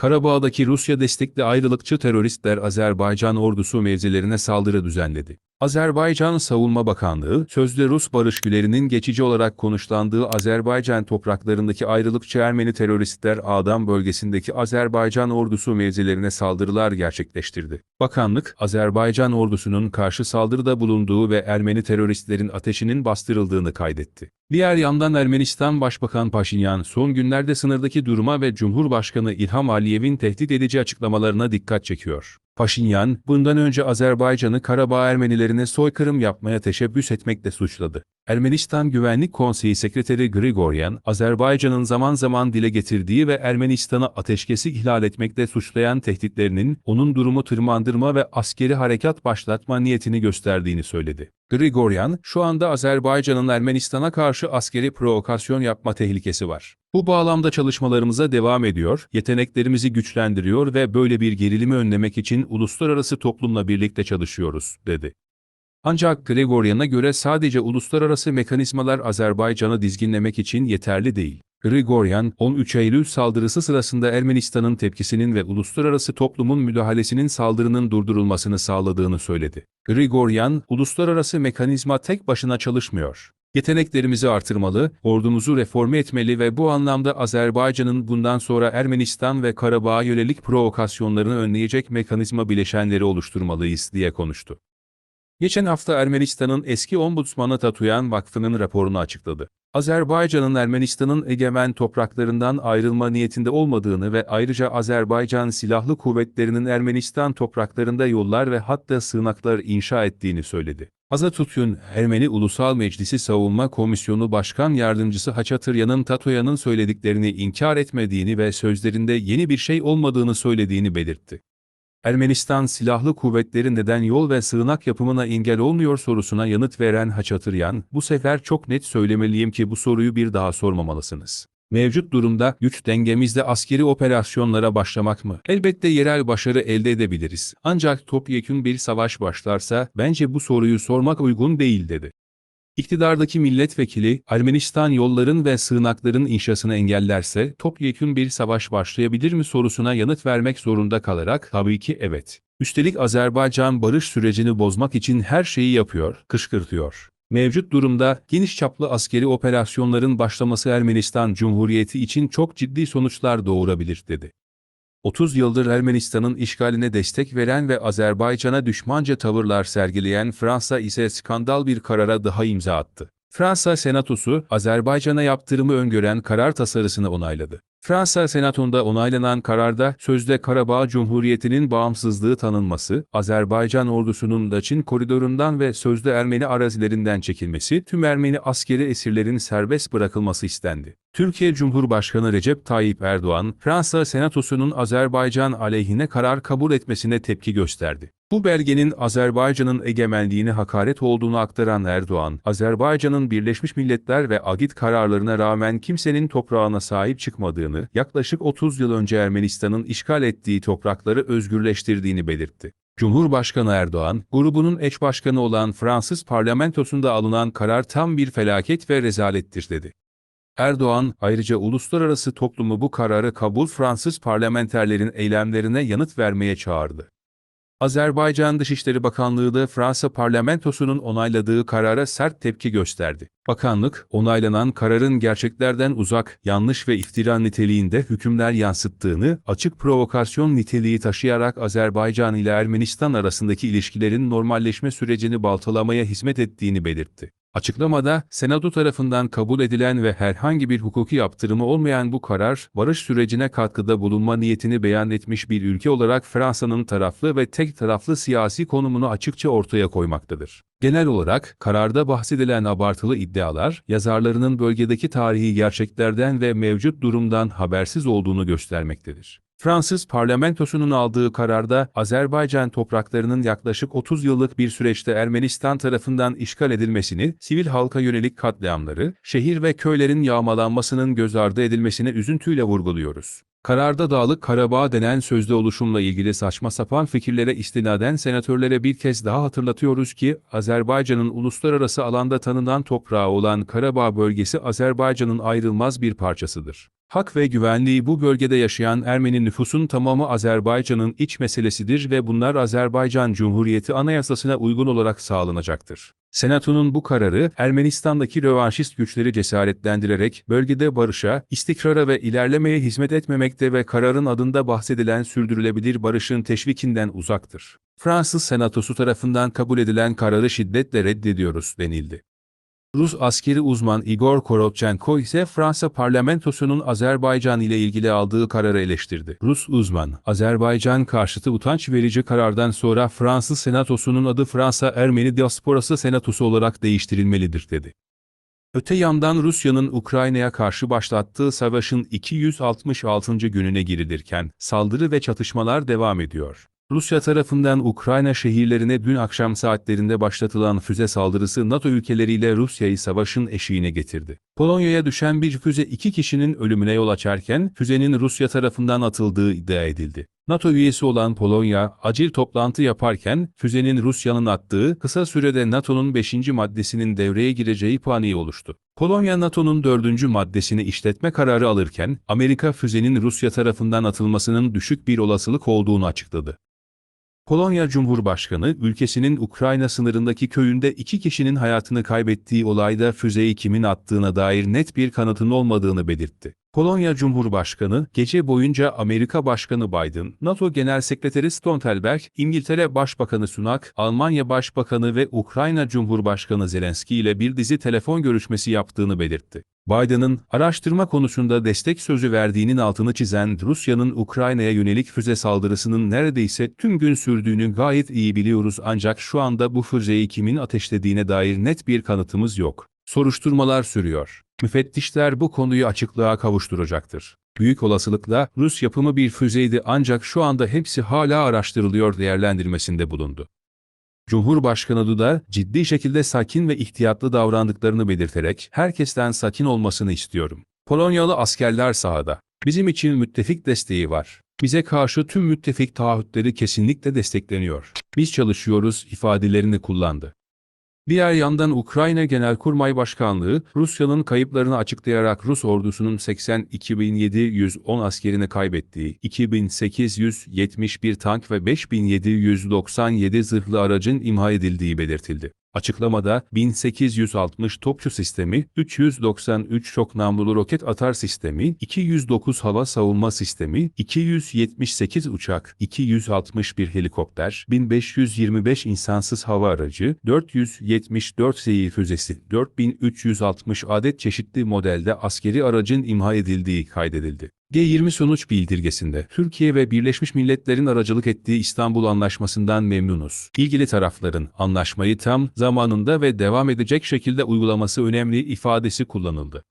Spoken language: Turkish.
Karabağ'daki Rusya destekli ayrılıkçı teröristler Azerbaycan ordusu mevzilerine saldırı düzenledi. Azerbaycan Savunma Bakanlığı, sözde Rus barış gülerinin geçici olarak konuşlandığı Azerbaycan topraklarındaki ayrılıkçı Ermeni teröristler Ağdam bölgesindeki Azerbaycan ordusu mevzilerine saldırılar gerçekleştirdi. Bakanlık, Azerbaycan ordusunun karşı saldırıda bulunduğu ve Ermeni teröristlerin ateşinin bastırıldığını kaydetti. Diğer yandan Ermenistan Başbakan Paşinyan son günlerde sınırdaki duruma ve Cumhurbaşkanı İlham Aliyev'in tehdit edici açıklamalarına dikkat çekiyor. Paşinyan, bundan önce Azerbaycan'ı Karabağ Ermenilerine soykırım yapmaya teşebbüs etmekle suçladı. Ermenistan Güvenlik Konseyi Sekreteri Grigoryan, Azerbaycan'ın zaman zaman dile getirdiği ve Ermenistan'a ateşkesi ihlal etmekle suçlayan tehditlerinin, onun durumu tırmandırma ve askeri harekat başlatma niyetini gösterdiğini söyledi. Grigoryan, şu anda Azerbaycan'ın Ermenistan'a karşı askeri provokasyon yapma tehlikesi var. Bu bağlamda çalışmalarımıza devam ediyor, yeteneklerimizi güçlendiriyor ve böyle bir gerilimi önlemek için uluslararası toplumla birlikte çalışıyoruz, dedi. Ancak Gregoryan'a göre sadece uluslararası mekanizmalar Azerbaycan'ı dizginlemek için yeterli değil. Grigoryan, 13 Eylül saldırısı sırasında Ermenistan'ın tepkisinin ve uluslararası toplumun müdahalesinin saldırının durdurulmasını sağladığını söyledi. Grigoryan, uluslararası mekanizma tek başına çalışmıyor. Yeteneklerimizi artırmalı, ordumuzu reforme etmeli ve bu anlamda Azerbaycan'ın bundan sonra Ermenistan ve Karabağ'a yönelik provokasyonlarını önleyecek mekanizma bileşenleri oluşturmalıyız diye konuştu. Geçen hafta Ermenistan'ın eski ombudsmanı Tatuyan Vakfı'nın raporunu açıkladı. Azerbaycan'ın Ermenistan'ın egemen topraklarından ayrılma niyetinde olmadığını ve ayrıca Azerbaycan Silahlı Kuvvetleri'nin Ermenistan topraklarında yollar ve hatta sığınaklar inşa ettiğini söyledi. Azatürk'ün Ermeni Ulusal Meclisi Savunma Komisyonu Başkan Yardımcısı Haçatıryan'ın Tatoyan'ın söylediklerini inkar etmediğini ve sözlerinde yeni bir şey olmadığını söylediğini belirtti. Ermenistan Silahlı Kuvvetleri neden yol ve sığınak yapımına engel olmuyor sorusuna yanıt veren Haçatıryan, bu sefer çok net söylemeliyim ki bu soruyu bir daha sormamalısınız. Mevcut durumda güç dengemizde askeri operasyonlara başlamak mı? Elbette yerel başarı elde edebiliriz. Ancak topyekün bir savaş başlarsa bence bu soruyu sormak uygun değil dedi. İktidardaki milletvekili, Ermenistan yolların ve sığınakların inşasını engellerse topyekün bir savaş başlayabilir mi sorusuna yanıt vermek zorunda kalarak tabii ki evet. Üstelik Azerbaycan barış sürecini bozmak için her şeyi yapıyor, kışkırtıyor. Mevcut durumda geniş çaplı askeri operasyonların başlaması Ermenistan Cumhuriyeti için çok ciddi sonuçlar doğurabilir dedi. 30 yıldır Ermenistan'ın işgaline destek veren ve Azerbaycan'a düşmanca tavırlar sergileyen Fransa ise skandal bir karara daha imza attı. Fransa Senatosu, Azerbaycan'a yaptırımı öngören karar tasarısını onayladı. Fransa Senato'nda onaylanan kararda sözde Karabağ Cumhuriyeti'nin bağımsızlığı tanınması, Azerbaycan ordusunun Daçin koridorundan ve sözde Ermeni arazilerinden çekilmesi, tüm Ermeni askeri esirlerin serbest bırakılması istendi. Türkiye Cumhurbaşkanı Recep Tayyip Erdoğan, Fransa Senatosu'nun Azerbaycan aleyhine karar kabul etmesine tepki gösterdi. Bu belgenin Azerbaycan'ın egemenliğine hakaret olduğunu aktaran Erdoğan, Azerbaycan'ın Birleşmiş Milletler ve AGİT kararlarına rağmen kimsenin toprağına sahip çıkmadığını, yaklaşık 30 yıl önce Ermenistan'ın işgal ettiği toprakları özgürleştirdiğini belirtti. Cumhurbaşkanı Erdoğan, grubunun eş başkanı olan Fransız parlamentosunda alınan karar tam bir felaket ve rezalettir dedi. Erdoğan, ayrıca uluslararası toplumu bu kararı kabul Fransız parlamenterlerin eylemlerine yanıt vermeye çağırdı. Azerbaycan Dışişleri Bakanlığı da Fransa parlamentosunun onayladığı karara sert tepki gösterdi. Bakanlık, onaylanan kararın gerçeklerden uzak, yanlış ve iftira niteliğinde hükümler yansıttığını, açık provokasyon niteliği taşıyarak Azerbaycan ile Ermenistan arasındaki ilişkilerin normalleşme sürecini baltalamaya hizmet ettiğini belirtti. Açıklamada, Senato tarafından kabul edilen ve herhangi bir hukuki yaptırımı olmayan bu karar, barış sürecine katkıda bulunma niyetini beyan etmiş bir ülke olarak Fransa'nın taraflı ve tek taraflı siyasi konumunu açıkça ortaya koymaktadır. Genel olarak, kararda bahsedilen abartılı iddialar, yazarlarının bölgedeki tarihi gerçeklerden ve mevcut durumdan habersiz olduğunu göstermektedir. Fransız parlamentosunun aldığı kararda Azerbaycan topraklarının yaklaşık 30 yıllık bir süreçte Ermenistan tarafından işgal edilmesini, sivil halka yönelik katliamları, şehir ve köylerin yağmalanmasının göz ardı edilmesine üzüntüyle vurguluyoruz. Kararda Dağlık Karabağ denen sözde oluşumla ilgili saçma sapan fikirlere istinaden senatörlere bir kez daha hatırlatıyoruz ki, Azerbaycan'ın uluslararası alanda tanınan toprağı olan Karabağ bölgesi Azerbaycan'ın ayrılmaz bir parçasıdır. Hak ve güvenliği bu bölgede yaşayan Ermeni nüfusun tamamı Azerbaycan'ın iç meselesidir ve bunlar Azerbaycan Cumhuriyeti Anayasasına uygun olarak sağlanacaktır. Senato'nun bu kararı Ermenistan'daki rövanşist güçleri cesaretlendirerek bölgede barışa, istikrara ve ilerlemeye hizmet etmemekte ve kararın adında bahsedilen sürdürülebilir barışın teşvikinden uzaktır. Fransız Senatosu tarafından kabul edilen kararı şiddetle reddediyoruz denildi. Rus askeri uzman Igor Korotchenko ise Fransa parlamentosunun Azerbaycan ile ilgili aldığı kararı eleştirdi. Rus uzman, Azerbaycan karşıtı utanç verici karardan sonra Fransız senatosunun adı Fransa Ermeni Diasporası Senatosu olarak değiştirilmelidir dedi. Öte yandan Rusya'nın Ukrayna'ya karşı başlattığı savaşın 266. gününe girilirken saldırı ve çatışmalar devam ediyor. Rusya tarafından Ukrayna şehirlerine dün akşam saatlerinde başlatılan füze saldırısı NATO ülkeleriyle Rusya'yı savaşın eşiğine getirdi. Polonya'ya düşen bir füze iki kişinin ölümüne yol açarken füzenin Rusya tarafından atıldığı iddia edildi. NATO üyesi olan Polonya, acil toplantı yaparken füzenin Rusya'nın attığı kısa sürede NATO'nun 5. maddesinin devreye gireceği paniği oluştu. Polonya NATO'nun 4. maddesini işletme kararı alırken, Amerika füzenin Rusya tarafından atılmasının düşük bir olasılık olduğunu açıkladı. Polonya Cumhurbaşkanı, ülkesinin Ukrayna sınırındaki köyünde iki kişinin hayatını kaybettiği olayda füzeyi kimin attığına dair net bir kanıtın olmadığını belirtti. Polonya Cumhurbaşkanı, gece boyunca Amerika Başkanı Biden, NATO Genel Sekreteri Stoltenberg, İngiltere Başbakanı Sunak, Almanya Başbakanı ve Ukrayna Cumhurbaşkanı Zelenski ile bir dizi telefon görüşmesi yaptığını belirtti. Biden'ın araştırma konusunda destek sözü verdiğinin altını çizen Rusya'nın Ukrayna'ya yönelik füze saldırısının neredeyse tüm gün sürdüğünü gayet iyi biliyoruz ancak şu anda bu füzeyi kimin ateşlediğine dair net bir kanıtımız yok. Soruşturmalar sürüyor. Müfettişler bu konuyu açıklığa kavuşturacaktır. Büyük olasılıkla Rus yapımı bir füzeydi ancak şu anda hepsi hala araştırılıyor değerlendirmesinde bulundu. Cumhurbaşkanı Duda ciddi şekilde sakin ve ihtiyatlı davrandıklarını belirterek herkesten sakin olmasını istiyorum. Polonyalı askerler sahada. Bizim için müttefik desteği var. Bize karşı tüm müttefik taahhütleri kesinlikle destekleniyor. Biz çalışıyoruz ifadelerini kullandı. Diğer yandan Ukrayna Genelkurmay Başkanlığı, Rusya'nın kayıplarını açıklayarak Rus ordusunun 82.710 askerini kaybettiği, 2871 tank ve 5797 zırhlı aracın imha edildiği belirtildi. Açıklamada 1860 topçu sistemi, 393 çok namlulu roket atar sistemi, 209 hava savunma sistemi, 278 uçak, 261 helikopter, 1525 insansız hava aracı, 474 seyir füzesi, 4360 adet çeşitli modelde askeri aracın imha edildiği kaydedildi. G20 sonuç bildirgesinde Türkiye ve Birleşmiş Milletler'in aracılık ettiği İstanbul Anlaşması'ndan memnunuz. İlgili tarafların anlaşmayı tam zamanında ve devam edecek şekilde uygulaması önemli ifadesi kullanıldı.